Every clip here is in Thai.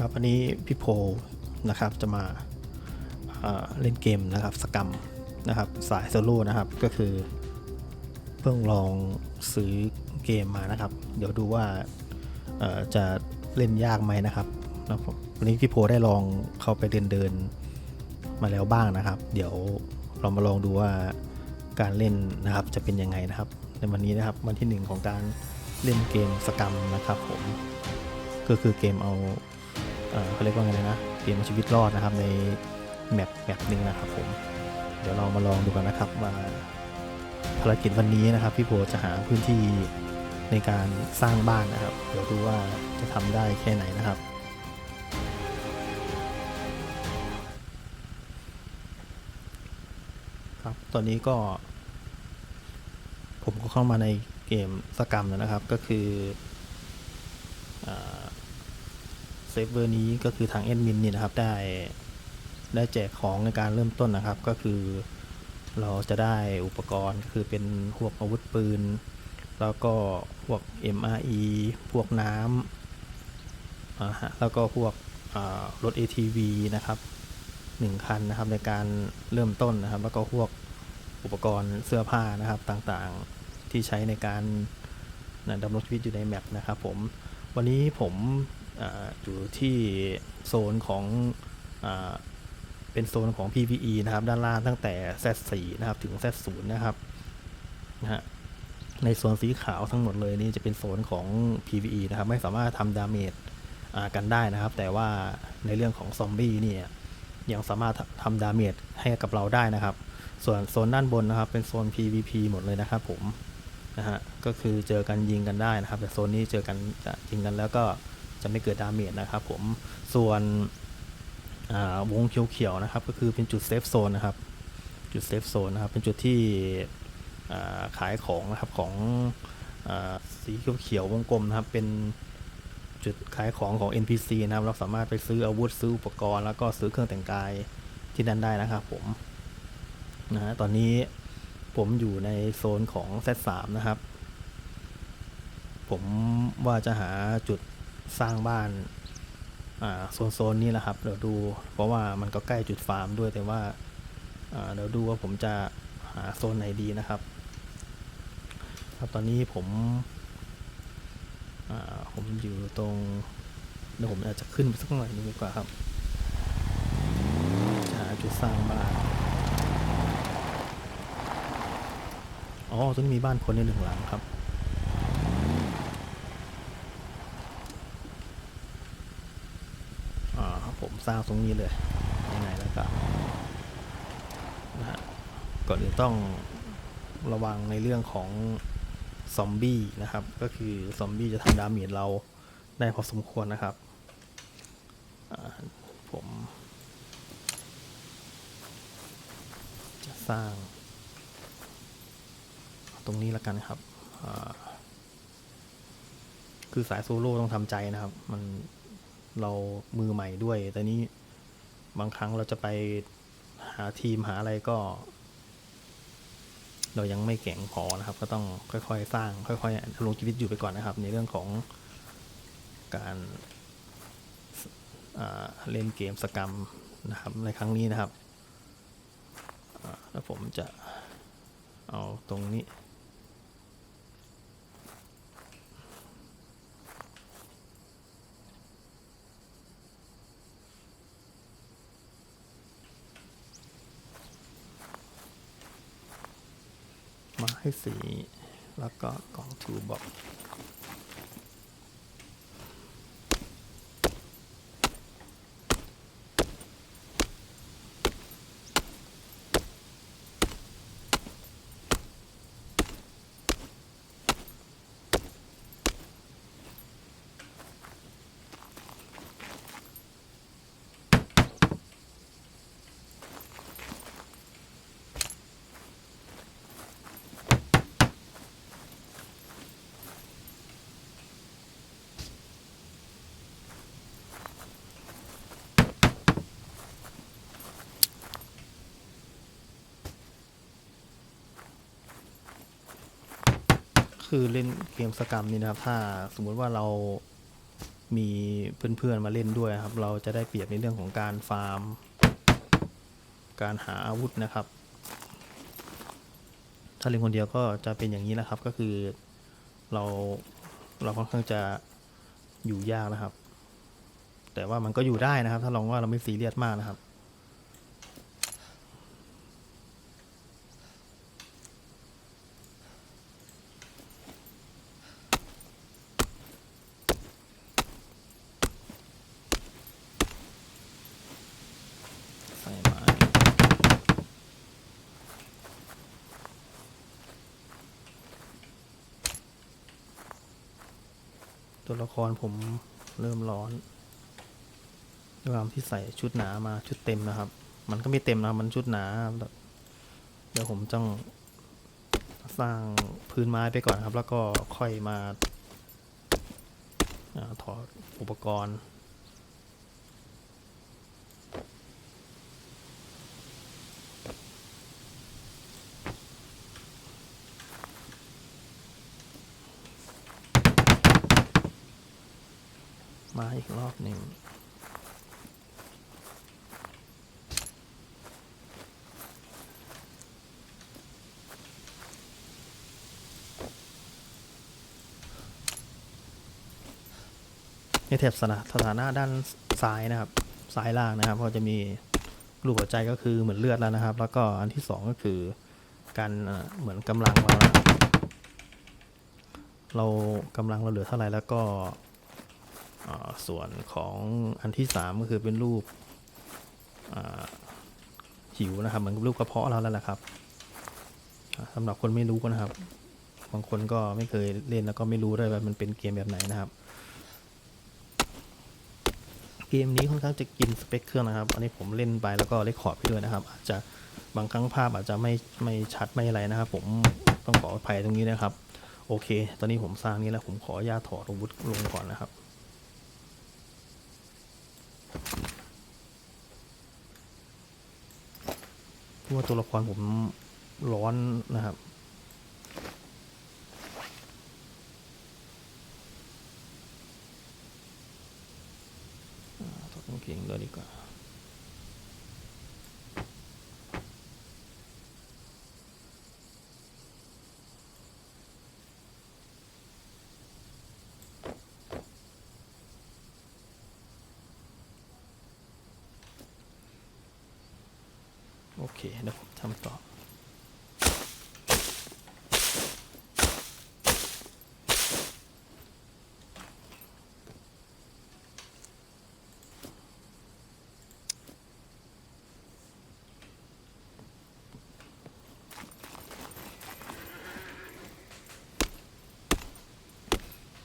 ครับอันนี้พี่โพนะครับจะมาเอ่อเล่นเกมนะครับสกรรมนะครับสายโซโล่นะครับก็คือ เพิ่งลองซื้อเกมมานะครับ เดี๋ยวดูว่าจะเล่นยากไหมนะครับแล้วผมวันนี้พี่โพได้ลองเข้าไปเดินเดินมาแล้วบ้างนะครับ เดี๋ยวเรามาลองดูว่าการเล่นนะครับจะเป็นยังไงนะครับ ในวันนี้นะครับวันที่หนึ่งของการเล่นเกมสกรรมนะครับผมก็คือเกมเอา เขาเรียกว่าไงนะเกมชีวิตรอดนะครับในแมปแมปหนึ่งนะครับผมเดี๋ยวเรามาลองดูกันนะครับว่าภารกิจวันนี้นะครับ พี่โพจะหาพื้นที่ในการสร้างบ้านนะครับ เดี๋ยวดูว่าจะทำได้แค่ไหนนะครับครับตอนนี้ก็ ผมก็เข้ามาในเกมสกรรมแล้วนะครับ ก็คืออ เซฟเวอร์นี้ก็คือทางแอดมินนี่นะครับได้ได้แจกของในการเริ่มต้นนะครับ ก็คือ เราจะได้อุปกรณ์คือเป็นพวกอาวุธปืน แล้วก็พวก MRE พวกน้ำอ่าฮะแล้วก็พวกรถ ATV นะครับหนึ่งคันนะครับในการเริ่มต้นนะครับ แล้วก็พวกอุปกรณ์เสื้อผ้านะครับต่างๆที่ใช้ในการดำรงชีวิตอยู่ในแมปนะครับผมวันนี้ผม อยู่ที่โซนของอเป็นโซนของ PVE นะครับ ด้านล่างตั้งแต่ Z4 นะครับ ถึง Z0 นะครับนะฮะในโซนสีขาวทั้งหมดเลยนี่จะเป็นโซนของ PVE นะครับ ไม่สามารถทำดาเมจกันได้นะครับ แต่ว่าในเรื่องของซอมบี้เนี่ยยังสามารถทำดาเมจให้กับเราได้นะครับ ส่วนโซนด้านบนนะครับ เป็นโซน PVP หมดเลยนะครับผมนะฮะก็คือเจอกันยิงกันได้นะครับ แต่โซนนี้เจอกันจะยิงกันแล้วก็ จะไม่เกิดดาเมจนะครับผมส่วนวงเขียวๆนะครับก็คือเป็นจุดเซฟโซนนะครับจุดเซฟโซนนะครับเป็นจุดที่ขายของนะครับของอสีเขียวๆวงกลมนะครับเป็นจุดขายของของ NPC นะครับเราสามารถไปซื้ออาวุธซื้ออุปกรณ์ แล้วก็ซื้อเครื่องแต่งกายที่นั่นได้นะครับผมนะฮะตอนนี้ผมอยู่ในโซนของ Z3 นะครับ ผมว่าจะหาจุด สร้างบ้านอ่าโซนโซนนี้แหละครับ เดี๋ยวดู เพราะว่ามันก็ใกล้จุดฟาร์มด้วยแต่ว่าอ่าเดี๋ยวดูว่าผมจะหาโซนไหนดีนะครับ ครับตอนนี้ผมอ่าผมอยู่ตรงเดี๋ยวผมอาจจะขึ้นไปสักหน่อยนึงดีกว่าครับจะหาจุดสร้างบ้านอ๋อตรงนี้มีบ้านคนในหนึ่งหลังครับ อ่า สร้างตรงนี้เลยยังไงแล้วก็นะฮะก่อนอื่นต้องระวังในเรื่องของซอมบี้นะครับ ก็คือซอมบี้จะทำดาเมจเราได้พอสมควรนะครับผม จะสร้าง ตรงนี้แล้วกันครับ คือสายโซโล่ต้องทำใจนะครับ มัน เรามือใหม่ด้วย แต่นี้บางครั้งเราจะไปหาทีมหาอะไรก็ เรายังไม่เก่งพอนะครับ ก็ต้องค่อยๆ สร้าง ค่อยๆดำรงชีวิตอยู่ไปก่อนนะครับ ในเรื่องของการเล่นเกมสกรรมนะครับ ในครั้งนี้นะครับแล้วผมจะเอาตรงนี้ ให้สี แล้วก็กล่องทูบอก คือเล่นเกมสกรรมนี่นะครับถ้าสมมุติว่าเรามีเพื่อนๆมาเล่นด้วยครับ เราจะได้เปรียบในเรื่องของการฟาร์ม การหาอาวุธนะครับ ถ้าเล่นคนเดียวก็จะเป็นอย่างนี้แหละครับ ก็คือเราเราค่อนข้างจะอยู่ยากนะครับ แต่ว่ามันก็อยู่ได้นะครับ ถ้าลองว่าเราไม่ซีเรียสมากนะครับ ใส่ไม้ ตัวละครผมเริ่มร้อนด้วยความที่ใส่ชุดหนามาชุดเต็มนะครับ มันก็ไม่เต็มนะมันชุดหนา เดี๋ยวผมจ้องสร้างพื้นไม้ไปก่อนครับ แล้วก็ค่อยมาอาถอดอุปกรณ์ รอบหนึ่งในแถบสถาสถานะด้านซ้ายนะครับซ้ายล่างนะครับ ก็จะมีรูปหัวใจก็คือเหมือนเลือดแล้วนะครับ แล้วก็อันที่สองก็คือการเหมือนกำลังเราเรากำลังเราเหลือเท่าไหร่แล้วก็ ส่วนของอันที่สามก็คือเป็นรูปหิวนะครับเหมือนกับรูปกระเพาะเราแล้วแหละครับอ่าสำหรับคนไม่รู้ก็นะครับ บางคนก็ไม่เคยเล่นแล้วก็ไม่รู้ด้วยว่ามันเป็นเกมแบบไหนนะครับเกมนี้ค่อนข้างจะกินสเปคเครื่องนะครับ อันนี้ผมเล่นไปแล้วก็เลคคอร์ดไปด้วยนะครับ อาจจะบางครั้งภาพอาจจะไม่ไม่ชัดไม่อะไรนะครับ ผมต้องขออภัยตรงนี้นะครับ โอเค ตอนนี้ผมสร้างนี้แล้วผมขออนุญาตถอดอาวุธลงก่อนนะครับ เพราะว่าตัวละครผมร้อนนะครับถอดกางเกงเลยดีกว่า เคเดี๋ยวผมทำต่อ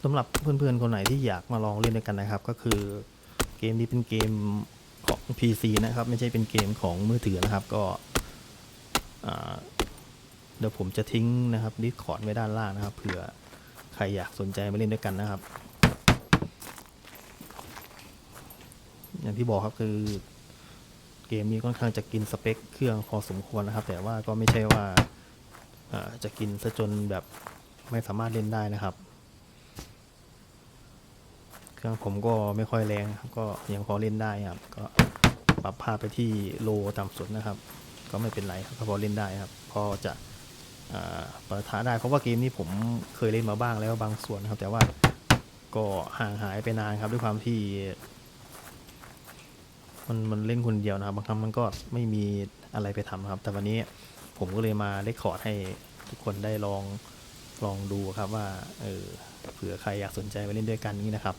สำหรับเพื่อนๆ คนไหนที่อยากมาลองเล่นด้วยกันนะครับ ก็คือเกมนี้เป็นเกม PC นะครับ ไม่ใช่เป็นเกมของมือถือนะครับก็เดี๋ยวผมจะทิ้งนะครับ Discord ไว้ด้านล่างนะครับเผื่อใครอยากสนใจมาเล่นด้วยกันนะครับ อย่างที่บอกครับคือเกมนี้ค่อนข้างจะกินสเปคเครื่องพอสมควรนะครับ แต่ว่าก็ไม่ใช่ว่าอ่าจะกินซะจนแบบไม่สามารถเล่นได้นะครับ เครื่องผมก็ไม่ค่อยแรงครับ ก็ยังพอเล่นได้ครับก็ ปรับภาพไปที่โลต่ำสุดนะครับ ก็ไม่เป็นไรครับพอเล่นได้ครับ พอจะประทะได้เพราะว่าเกมนี้ผมเคยเล่นมาบ้างแล้วบางส่วนนะครับ แต่ว่าก็ห่างหายไปนานครับด้วยความที่ มันมันเล่นคนเดียวนะครับ บางครั้งมันก็ไม่มีอะไรไปทำครับ แต่วันนี้ผมก็เลยมาเลคคอร์ดให้ทุกคนได้ลองลองดูครับว่าเออเผื่อใครอยากสนใจมาเล่นด้วยกันนี้นะครับ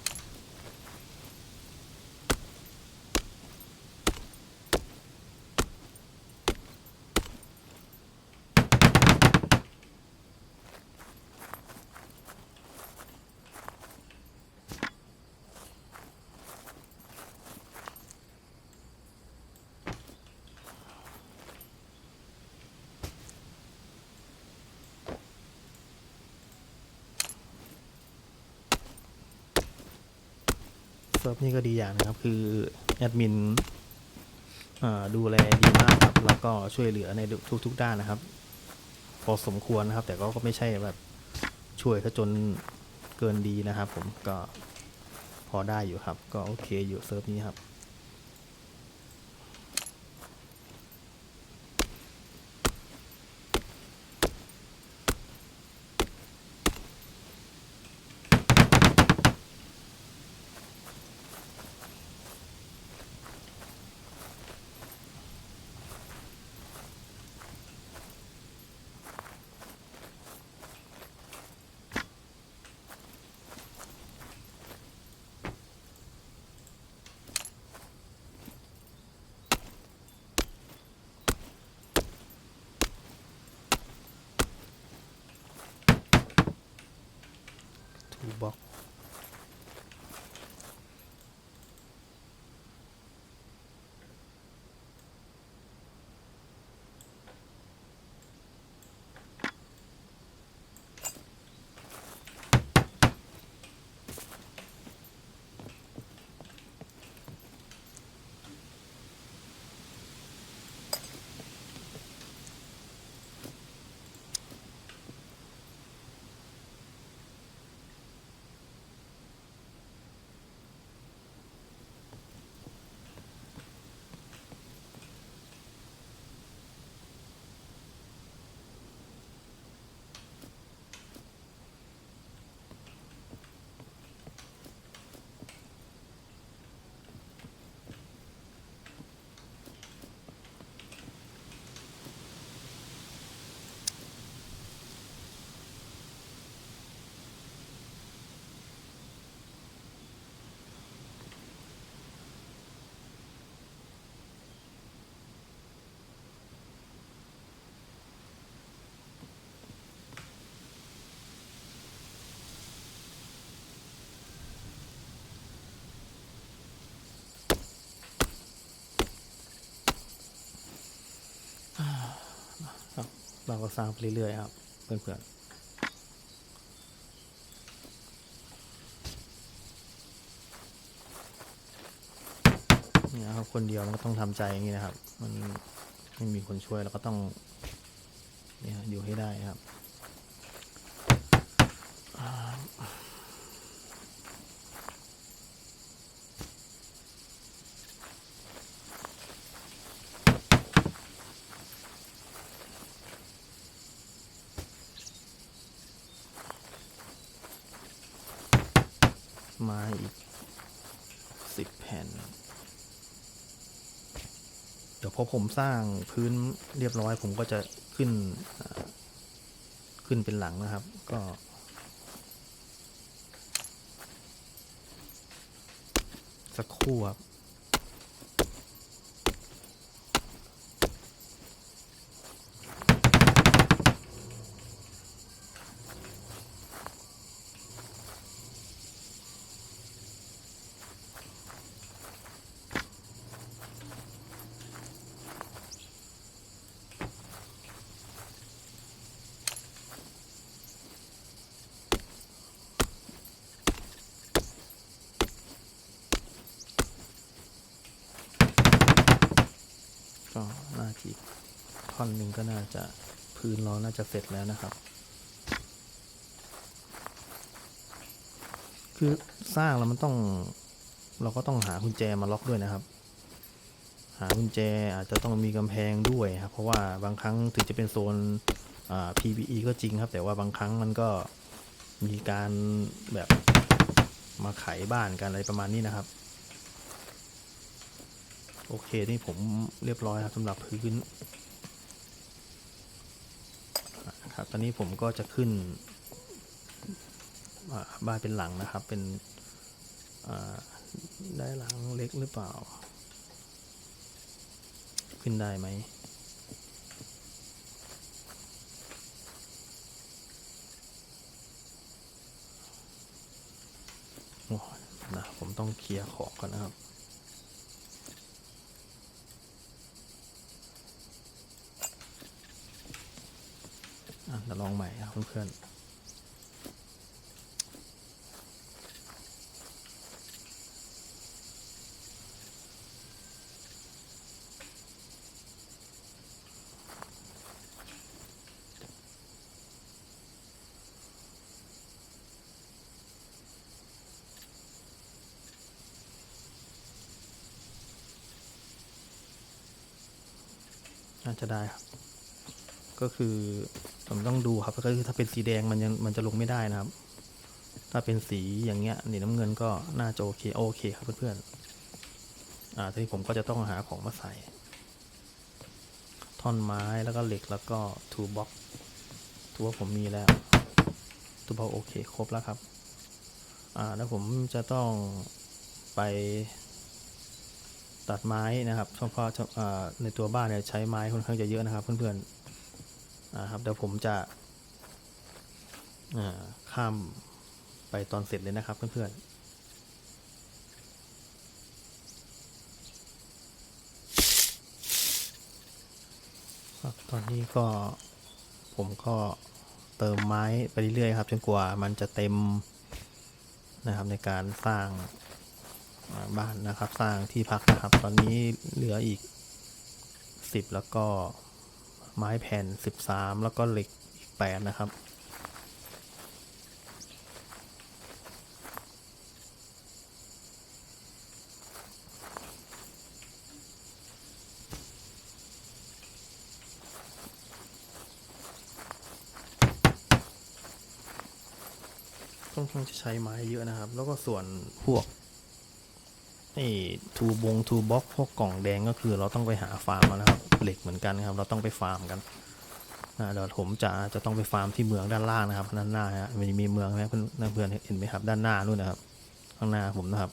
เซิร์ฟนี่ก็ดีอย่างนะครับ คือแอดมินดูแลดีมากครับ แล้วก็ช่วยเหลือในทุก ๆ ด้านนะครับ พอสมควรนะครับ แต่ก็ก็ไม่ใช่แบบช่วยซะจนเกินดีนะครับ ผมก็พออได้อยู่ครับ ก็โอเคอยู่เซิร์ฟนี้ครับ ทูบ็ เราก็สร้างไปเรื่อยๆครับ เพื่อนๆเนี่ยครับคนเดียวมันก็ต้องทำใจอย่างนี้นะครับ มันไม่มีคนช่วยเราก็ต้องเนี่ยอยู่ให้ได้ครับ ไม้อีกสิบแผ่น เดี๋ยวพ อผมสร้างพื้นเรียบร้อย ผมก็จะขึ้นขึ้นเป็นหลังนะครับ ก็สักครู่ครับ ก็น่าจะอีกท่ อนหนึ่งก็น่าจะพื้นเราน่าจะเสร็จแล้วนะครับ คือสร้างแล้วมันต้องเราก็ต้องหากุญแจมาล็อกด้วยนะครับ หากุญแจอาจจะต้องมีกำแพงด้วยครับ เพราะว่าบางครั้งถึงจะเป็นโซนอ่า PVE ก็จริงครับ แต่ว่าบางครั้งมันก็มีการแบบมาไขบ้านกันอะไรประมาณนี้นะครับ โอเค นี่ผมเรียบร้อยครับสำหรับพื้น นะครับ ตอนนี้ผมก็จะขึ้นบ้านเป็นหลังนะครับ เป็นได้หลังเล็กหรือเปล่า ขึ้นได้ไหมนะผมต้องเคลียร์ของก่อนนะครับ อ่เดี๋ยวลองใหม่ครับเพื่อนน่าจะได้ครับ ก็คือ ผมต้องดูครับก็คือถ้าเป็นสีแดงมันยังมันจะลงไม่ได้นะครับ ถ้าเป็นสีอย่างเงี้ยนี่น้ำเงินก็น่าจะโอเคโอเคครับเพื่อนๆอ่าทีนี้ผมก็จะต้องหาของมาใส่ ท่อนไม้แล้วก็เหล็กแล้วก็ทูบ็อกถือว่าผมมีแล้วทูบ็อกโอเคครบแล้วครับ อ่าแล้วผมจะต้องไปตัดไม้นะครับเฉพาะอ่าในตัวบ้านเนี่ยใช้ไม้ค่อนข้างจะเยอะนะครับเพื่อนๆ อ่าครับเดี๋ยวผมจะข้ามไปตอนเสร็จเลยนะครับเพื่อนๆครับตอนนี้ก็ผมก็เติมไม้ไปเรื่อยๆครับจนกว่ามันจะเต็มนะครับในการสร้างบ้านนะครับ สร้างที่พักนะครับ ตอนนี้เหลืออีก 10 แล้วก็ ไม้แผ่น 13 แล้วก็เหล็กอีก 8 นะครับค่อนข้างจะใช้ไม้เยอะนะครับ แล้วก็ส่วนพวกไอ้ทูบงทูบ็อกพวกกล่องแดงก็คือเราต้องไปหาฟาร์มมานะครับ เหล็กเหมือนกันครับ เราต้องไปฟาร์มกันนะเดี๋ยวผมจะจะต้องไปฟาร์มที่เมืองด้านล่างนะครับด้านหน้าฮะมันมีเมืองไหมเพื่อนเพื่อนเห็นไหมครับ ด้านหน้านู่นนะครับ ข้างหน้าผมนะครับ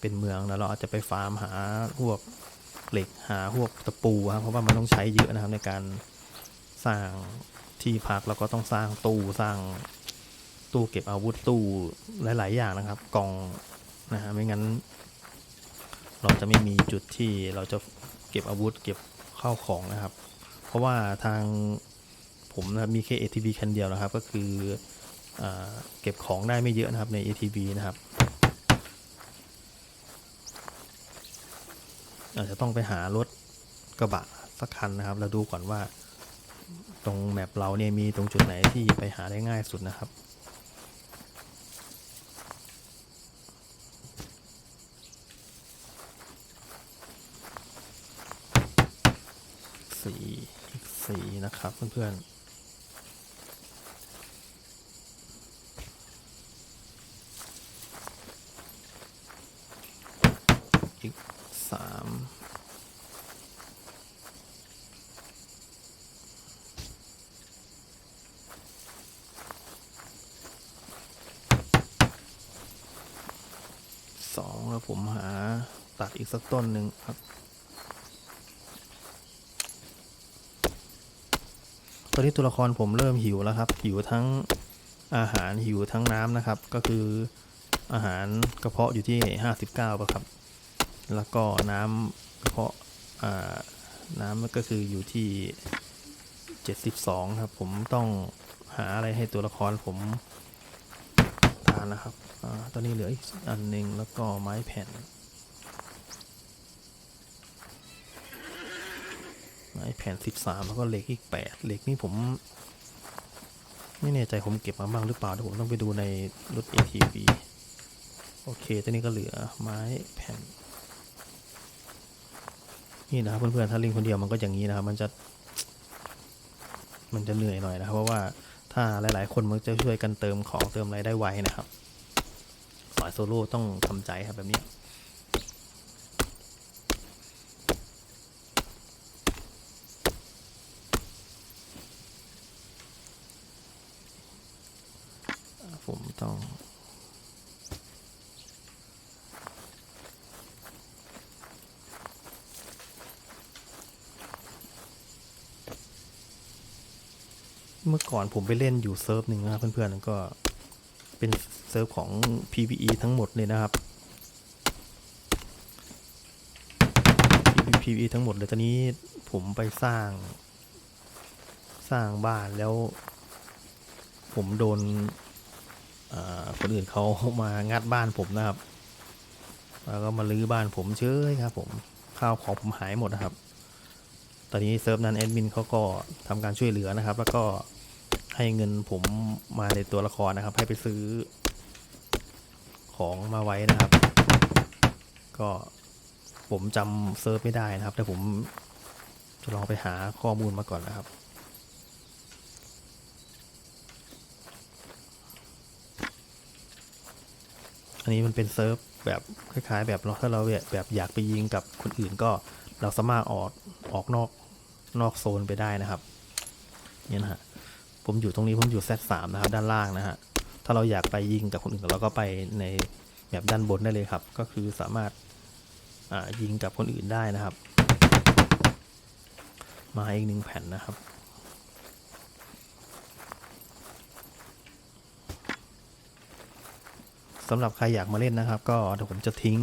เป็นเมืองแล้วเราอาจจะไปฟาร์มหาพวกเหล็กหาพวกตะปูครับเพราะว่ามันต้องใช้เยอะนะครับในการสร้างที่พักแล้วก็ต้องสร้างตู้สร้างตู้เก็บอาวุธตู้หลาย ๆ อย่างนะครับ กล่องนะฮะไม่งั้น เราจะไม่มีจุดที่เราจะ ก็บอาวุธ เก็บข้าวของนะครับ เพราะว่าทางผมนะครับมีแค่ ATV คันเดียวนะครับ ก็คืออเก็บของได้ไม่เยอะนะครับใน ATV นะครับอาจจะต้องไปหารถกระบะสักคันนะครับแล้วดูก่อนว่า ตรงแมปเราเนี่ยมีตรงจุดไหนที่ไปหาได้ง่ายสุดนะครับ สีอีกสี นะครับเพื่อนๆอีกสามสองแล้วผมหาตัดอีกสักต้นหนึ่งครับ ตอนนี้ตัวละครผมเริ่มหิวแล้วครับ หิวทั้งอาหารหิวทั้งน้ำนะครับ ก็คืออาหารกระเพาะอยู่ที่ 59ป่ะครับ แล้วก็น้ำกระเพาะาน้ำก็คืออยู่ที่ 72 ครับ ผมต้องหาอะไรให้ตัวละครผมทานนะครับอตอนนี้เหลืออีกอันหนึ่งแล้วก็ไม้แผ่น ไม้แผ่นสิบสามแล้วก็เหล็กอีกแปดเหล็กนี่ผม ไม่แน่ใจผมเก็บมาบ้างหรือเปล่าเดี๋ยวผมต้องไปดูในรถ ATV โอเคตอนนี้ก็เหลือไม้แผ่น นี่นะครับเพื่อนๆถ้าล่นคนเดียวมันก็อย่างนี้นะครับมันจะมันจะเหนื่อยหน่อยนะครับเพราะว่าถ้าหลายๆ คนมันจะช่วยกันเติมของเติมอะไรได้ไวนะครับสายโซโล่ต้องทำใจครับแบบนี้ ผมต้อง เมื่อ ก่อนผมไปเล่นอยู่เซิร์ฟหนึ่งนะครับเพื่อนๆก็เป็นเซิร์ฟของ PVE ทั้งหมดเลยนะครับ PVE ทั้งหมดเลยตอนนี้ผมไปสร้าง สร้างบ้านแล้ว ผมโดนคนอื่นเขามางัดบ้านผมนะครับ แล้วก็มาลื้อบ้านผมเฉยครับ ผมข้าวของผมหายหมดนะครับ ตอนนี้เซิร์ฟนั้นแอดมินเขาก็ทำการช่วยเหลือนะครับ แล้วก็ ให้เงินผมมาในตัวละครนะครับ ให้ไปซื้อของมาไว้นะครับ ก็ผมจำเซิร์ฟไม่ได้นะครับ แต่ผมจะลองไปหาข้อมูลมาก่อนนะครับอันนี้มันเป็นเซิร์ฟแบบคล้ายๆ แบบเราถ้าเราแบบแบบอยากไปยิงกับคนอื่นก็เราสามารถออกออกนอกนอกโซนไปได้นะครับเนี่ยนะฮะ ผมอยู่ตรงนี้ผมอยู่ Z3 นะครับด้านล่างนะฮะถ้าเราอยากไปยิงกับคนอื่นเราก็ไปในแบบด้านบนได้เลยครับ ก็คือสามารถอ่ายิงกับคนอื่นได้นะครับ มาอีกหนึ่งแผ่นนะครับสำหรับใครอยากมาเล่นนะครับ ก็เดี๋ยวผมจะทิ้ง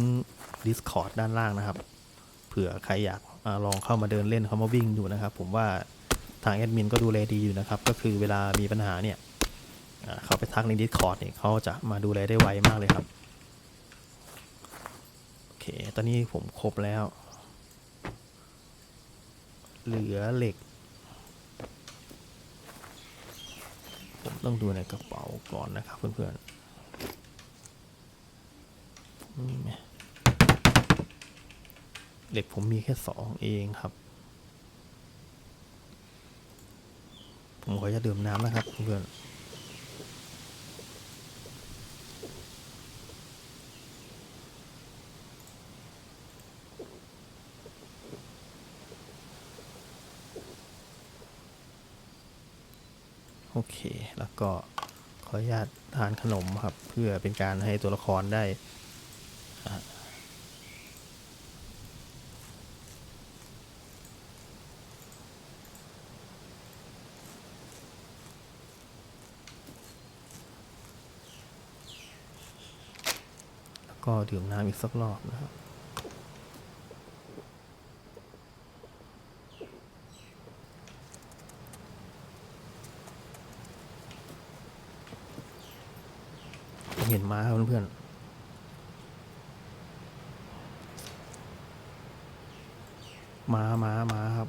Discord ด้านล่างนะครับ เผื่อใครอยากอลองเข้ามาเดินเล่นเข้ามาวิ่งอยู่นะครับ ผมว่า ทางแอดมินก็ดูแลดีอยู่นะครับ ก็คือเวลามีปัญหาเนี่ยเขาไปทักใน Discord เนี่ยเขาจะมาดูแลได้ไวมากเลยครับโอเคตอนนี้ผมครบแล้ว เหลือเหล็ก ผมต้องดูในกระเป๋าก่อนนะครับเพื่อนๆเหล็กผมมีแค่สองเองครับ ผมขอจะดื่มน้ำนะครับเพื่อนโอเค แล้วก็ขออนุญาตทานขนมครับ เพื่อเป็นการให้ตัวละครได้อ่าแล้วก็ ดื่มน้ำอีกสักรอบนะครับเห็นม้าครับเพื่อนๆม้าม้าม้าครับ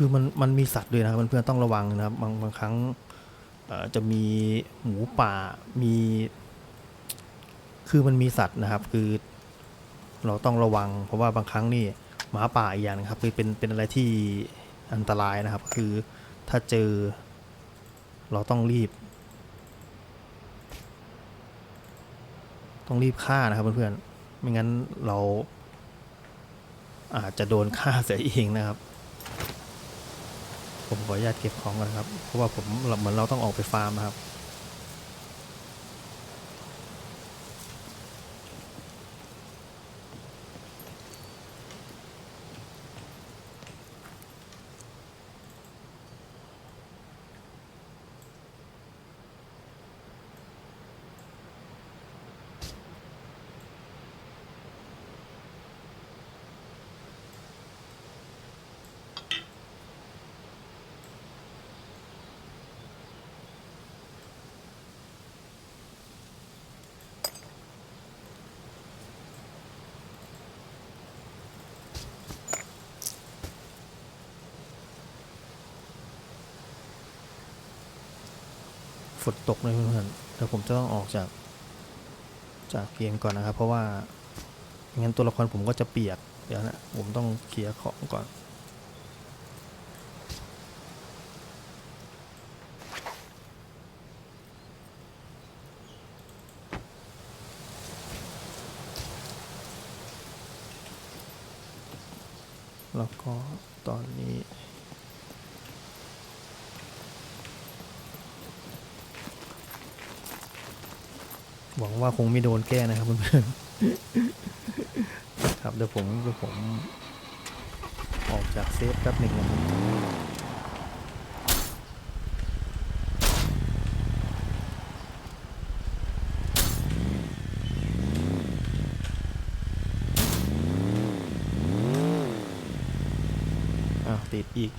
คือมันมันมีสัตว์ด้วยนะครับเพื่อนๆต้องระวังนะครับบางบางครั้งจะมีหมูป่ามี คือมันมีสัตว์นะครับ คือเราต้องระวัง เพราะว่าบางครั้งนี่หมาป่าอีกอย่างนะครับคือเป็นเป็นอะไรที่อันตรายนะครับ คือถ้าเจอ เราต้องรีบ ต้องรีบฆ่านะครับเพื่อนๆไม่งั้นเราอาจจะโดนฆ่าเสียเองนะครับ ผมขออนุญาตเก็บของก่อนครับ เพราะว่าผมเหมือนเราต้องออกไปฟาร์มนะครับ นตกเลยเพื่อนๆเดี๋ยวผมจะต้องออกจาก จากเกมก่อนนะครับ เพราะว่างั้นตัวละครผมก็จะเปียก เดี๋ยวนะ ผมต้องเคลียร์ของก่อน แล้วก็ตอนนี้ หวังว่าคงไม่โดนแก้นะครับเพื่อนๆครับเดี๋ยวผมเดี๋ยวผมออกจากเซฟแป๊บหนึ่งนะครับอ้าวติดอีก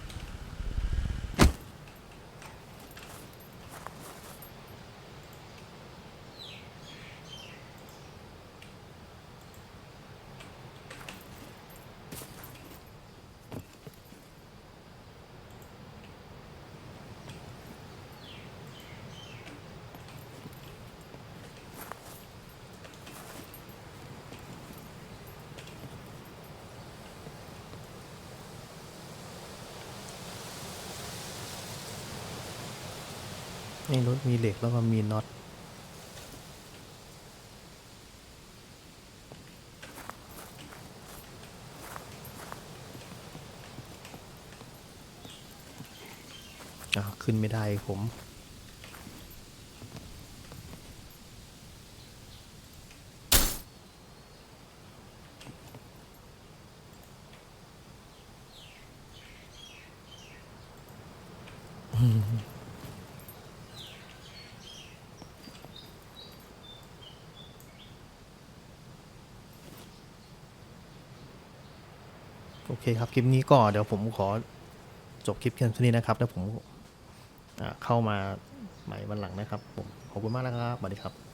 ในรถมีเหล็กแล้วก็มีน็อตอ่าขึ้นไม่ได้ผม เคครับ คลิปนี้ก็เดี๋ยวผมขอจบคลิปเพียงเท่านี้นะครับ แล้วผมเข้ามาใหม่วันหลังนะครับผมขอบคุณมากนะครับสวัสดีครับ